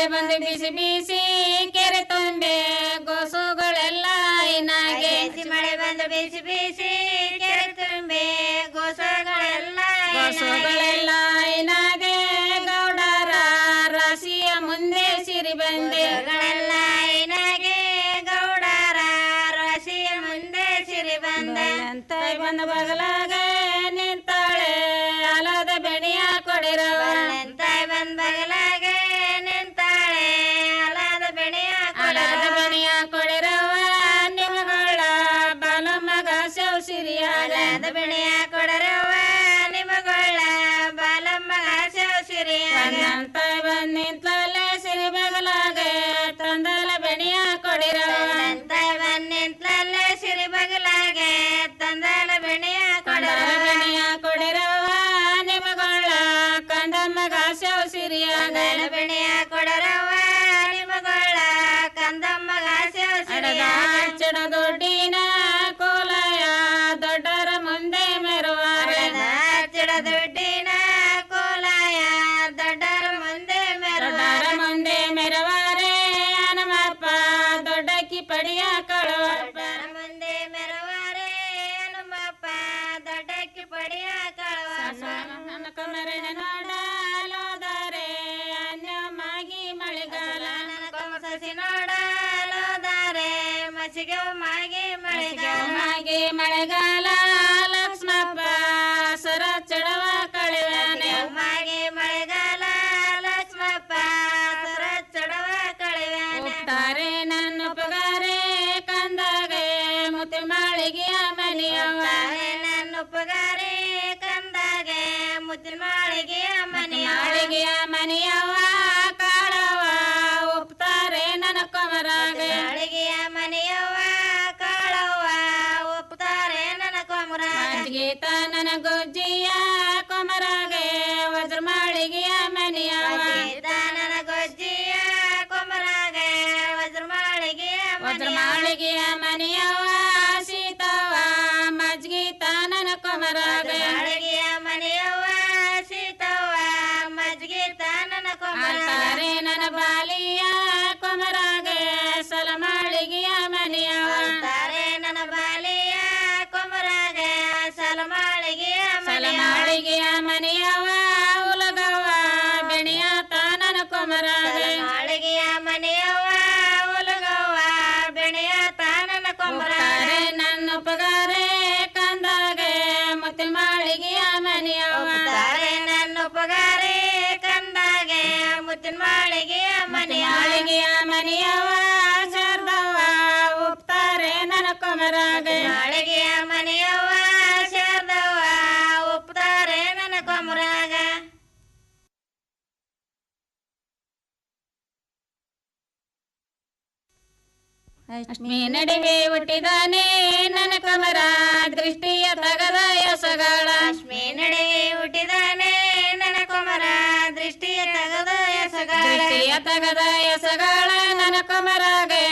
ಮಾಡಿ ಬಂದು ಬಿಸಿ ಬಿಸಿ ಕೆರೆ ತುಂಬೆ ಗೊಸುಗಳೆಲ್ಲ ಇನ್ನಾಗೆ ಮಳೆ ಬಂದು ಬಿಸಿ ಬಿಸಿ ಕೆರೆ ತುಂಬೆ ಗೊಸುಗಳೆಲ್ಲ ಗೊಸುಗಳೆಲ್ಲ ಇನ್ನಾಗೆ ಗೌಡರ ರಾಶಿಯ ಮುಂದೆ ಸಿರಿ ಬಂದೆ ಇನ್ನಾಗೆ ಗೌಡರ ರಾಶಿಯ ಮುಂದೆ ಸಿರಿ ಬಂದ ಬಂದ ಬಗಲಾಗ And. ಮಳೆಗಾಲ ಮಾಗೆ ಮಳೆಗಾಲ. ಮಾಗೆ ಮಳೆಗಾಲ. ಗೋಜ್ಜಿಯ ಕೊಮರಾಗೆ ವಜ್ರಮಾಳಿಗೆಯ ಮನೆಯವ ತಾನನ ಗೋಜ್ಜಿಯ ಕೊಮರಾಗೆ ವಜ್ರಮಾಳಿಗೆಯ ವಜ್ರಮಾಳಿಗೆಯ ಮನೆಯವ ಸೀತವ ಮಜ್ಗಿ ತಾನನ ಕೊಮರಾಗೆ. ಅಳಗಿಯ ಮನೆಯವ ಸೀತವ ಮಜ್ಗಿ ತಾನನ ಕೊಮರಾಗೆ. ನನ್ನ ಬಾಲಿಯ ಮುತ್ತಿಲ್ ಮಾಳಿಗೆಯ ಮನೆಯ ನನ್ನೊಪ್ಪಗಾರೆ ಕಂದಾಗೆ ಮುತ್ತಿನ ಮಾಳಿಗೆಯ ಮನೆಯ ಮಾಳಿಗೆಯ ಮನೆಯವ ಶಾರದವ್ವ ಒಪ್ತಾರೆ ನನ್ನ ಕೊಮರಾಗ ಮಾಳಿಗೆಯ ಮನೆಯವ್ವ ಶಾರದವ್ವ ಒಪ್ತಾರೆ ನನ್ನ ಕೊಮರಾಗ ಅಷ್ಟಮಿ ನಡುವೆ ಹುಟ್ಟಿದಾನೆ ಗದಯ ಸಗಳ ನನ ಕುಮರಗೆ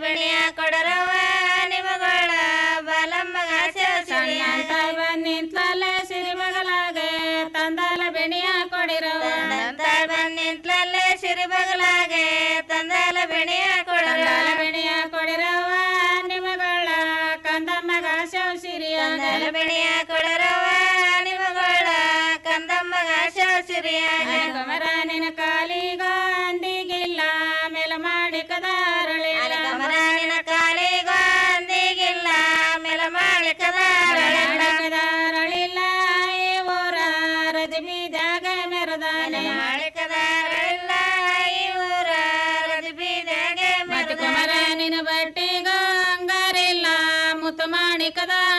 सर्वण्या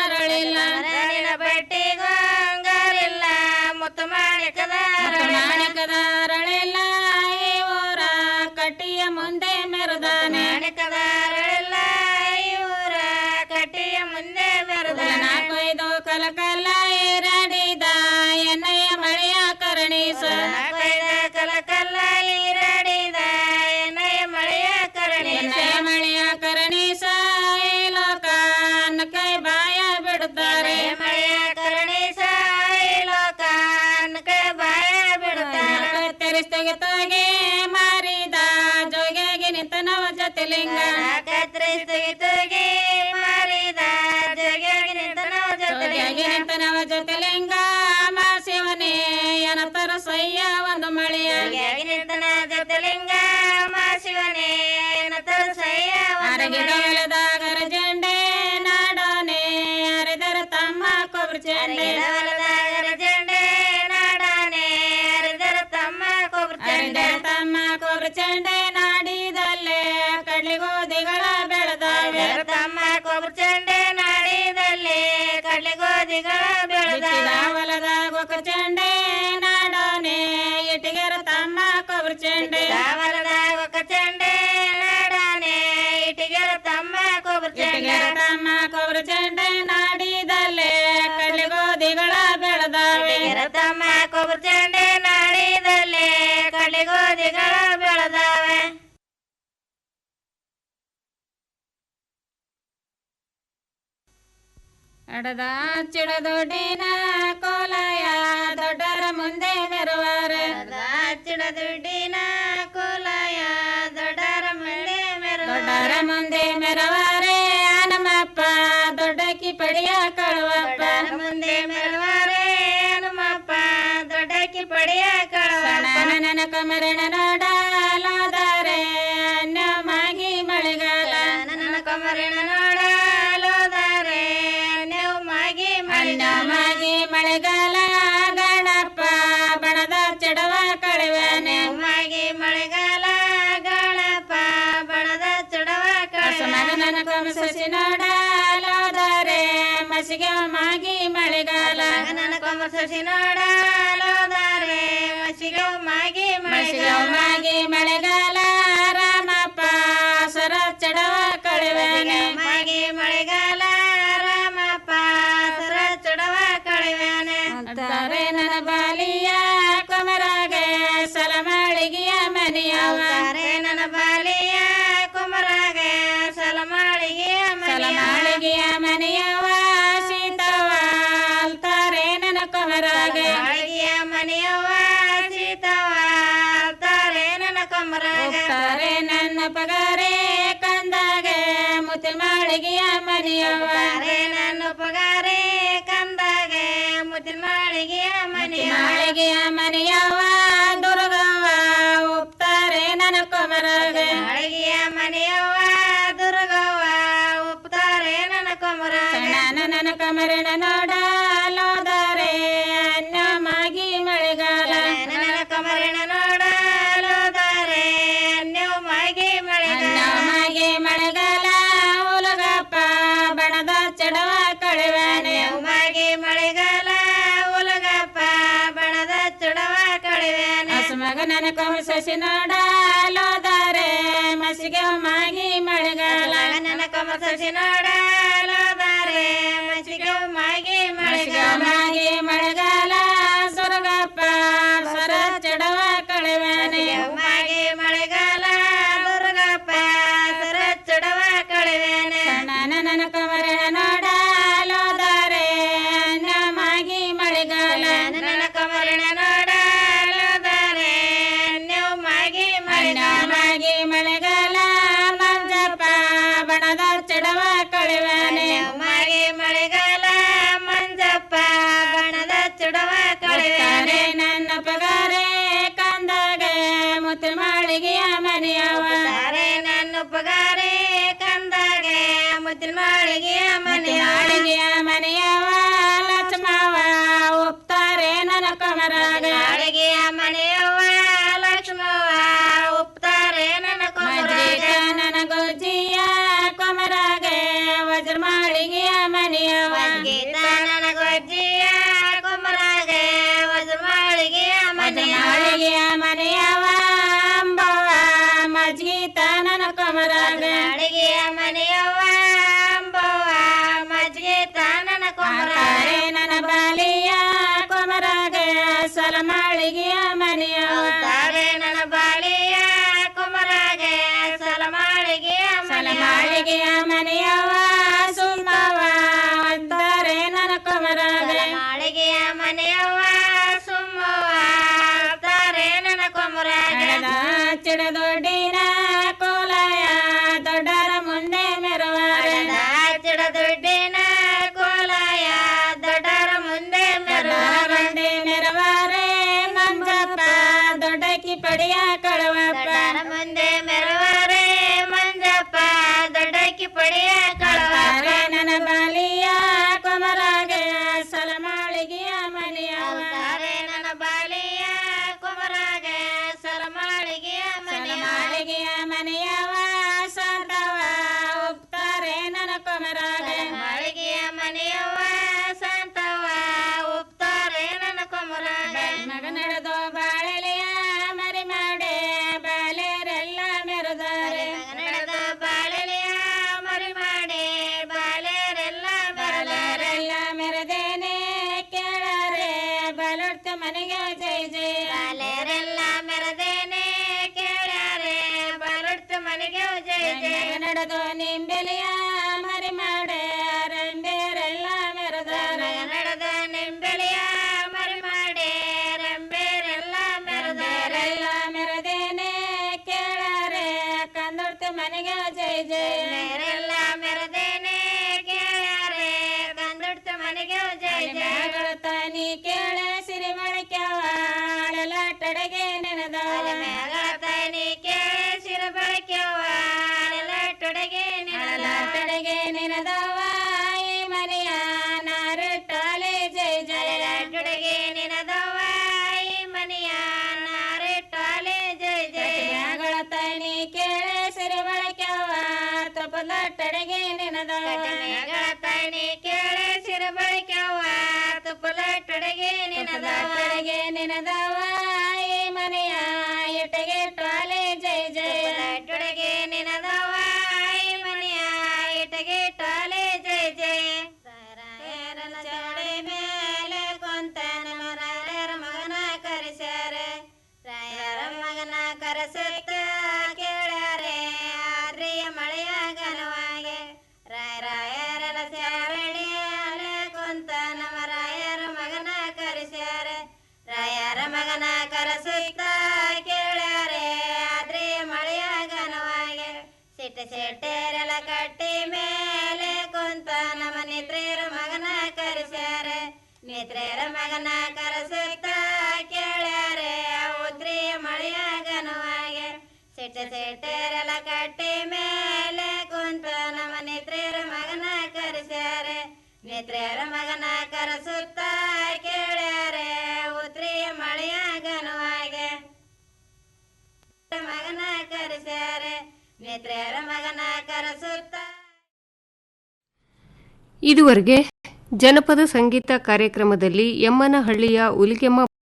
ಅರಳಿಲ್ಲ ಅರಳಿನ ಬಟ್ಟೆಗೂ ಅಂಗಾರಿಲ್ಲ. ಮುತ್ತು ಮಾಣಿಕದ ಅರಳಿಲ್ಲ ಲಿಂಗಮ ಶಿವನೇ ತರಸಯ್ಯ ಅರಗಿಡವಲದಾಗರ ಜಂಡೆ ನಾಡಾನೆ ಅರೆದರ ತಮ್ಮ ಕೊಬ್ರು ಜಂಡೆ ಅರಗಿಡವಲದಾಗರ ಜಂಡೆ ನಾಡಾನೆ ಅರೆದರ ತಮ್ಮ ಕೊಬ್ರು ಜಂಡೆ ತಮ್ಮ ಕೊಬ್ರು ಚಂಡೆ ನಾಡಿದಲ್ಲೇ ಕಡ್ಲಿಗೋದಿಗಳ ಬೆಳೆದ ತಮ್ಮ ಕೊಬ್ರು ಚಂಡೆ ನಾಡಿದಲ್ಲೇ ಕಡ್ಲಿಗೋದಿಗಳ ಬೆಳೆದ ಹೊಲದಾಗ ಚಂಡೆ ಕಡದ ಚಿಡದುಡಿನ ಕೋಲಯ ದೊಡ್ಡರ ಮುಂದೆ ಮೆರುವರ ಚಿಡ ದುಡ್ಡಿನ ಕೋಲಯ ದೊಡ್ಡರ ಮುಂದೆ ದೊಡ್ಡರ ಮುಂದೆ ಮೆರವಾರೆ ಆನಮಪ್ಪ ದೊಡ್ಡಕ್ಕಿ ಪಡೆಯ ಕಳುವಪ್ಪ ಮುಂದೆ ಮೆರವಾರೆ ಆನಮಪ್ಪ ದೊಡ್ಡಕ್ಕಿ ಪಡೆಯ ಕಳುವಣ ನನ್ನ ಕಮರಣ ನೋಡಲಾದರೆ ಅನ್ಯವಾಗಿ ಮಳೆಗಾಲ ನನ್ನ ಕಮರಣ ಮಸಸಿನೋಡಲೋದಾರೆ ಮಸಿಗೌ ಮಾಗಿ ಮಳೆಗೌ ಮಾಗಿ ಮಳೆಗಾಲ. apagar. llenar ನಾಳಿಗೆಯ ಕೊಮರಾಗೆ ಮಾಳಿಗೆಯ ಮನೆಯವ್ವ ಸಂತವ ಉಪ್ತಾರೆ ನನ್ನ ಕುಮರಾಗೆ. ಮಗ ನಡೆದು ಬಾಳೆಲೆಯ ಮರಿ ಮಾಡೆ ಬಾಲೆರೆಲ್ಲ ಮೆರೆದಾರೆ. ನಡೆದು ಬಾಳೆಲೆಯ ಮರಿ ಮಾಡಿ ಬಾಳೆರೆಲ್ಲ ಬಾಲರೆಲ್ಲ ಮೆರೆದೇನೆ ಕೇಳಾರೆ. ಬಲೊಡ್ತ ಮನೆಗೆ ಜೈ ಜೈ. ಬಾಳೆರೆಲ್ಲ ಮೆರೆದೇನೆ ಕೇಳಾರೆ. ಬರುತ್ತ ಮನೆಗೆ ಜೈ ಜೈ. ನಡೆದು ನಿಂಬೆಲೆಯ ಮೊಳಕ್ಯಾವಾಳೆಲ್ಲ ನೆನೆದ ಸಿರ ಬಳಕೆವ ಟೊಡೆಗೆ ನಿನಲ ಟಡೆಗೆ ನೆನೆದವ. ಮನೆಯ ನಾರಿಟ್ಟಾಲೆ ಜೈ ಜಯ ಟೊಡೆಗೆ ನಿನದವ. ಮನೆಯ ನಾರೆ ಜೈ ಜೈ. ಜಯ ಗಳ ತಾನಿ ಕೇಳೆ ಸಿರಿ ಮೊಳಕ್ಯಾವ ತಪದ ಟಡೆಗೆ ನೆನೆದವ ಮೇಘತಾನಿ ಕೇಳಿ ಸಿರ ಬಳಕೆವ ತುಪ್ಪಲ ಟೊಡೆಗೆ ನಿನದವ ಟಡೆಗೆ ನೆನೆದವ. ಸಿಟ್ಟ ಸಿಟ್ಟೆರೆಲ ಕಟ್ಟಿ ಮೇಲೆ ಕುಂತ ನಮ್ಮ ನಿತ್ರೇರ ಮಗನ ಕರೆಸ್ಯಾರೆ. ನಿತ್ರೇರ ಮಗನ ಕರೆಸುತ್ತ ಕೇಳ್ಯಾರೆ, ಉತ್ರಿಯ ಮಳೆಯ ಘನವಾಗಿ. ಮಗನ ಕರೆಸ್ಯಾರೆ ನಿತ್ರೇರ ಮಗನ ಕರೆಸುತ್ತ. ಇದುವರೆಗೆ ಜನಪದ ಸಂಗೀತ ಕಾರ್ಯಕ್ರಮದಲ್ಲಿ ಯಮ್ಮನಹಳ್ಳಿಯ ಉಲಿಗೆಮ್ಮ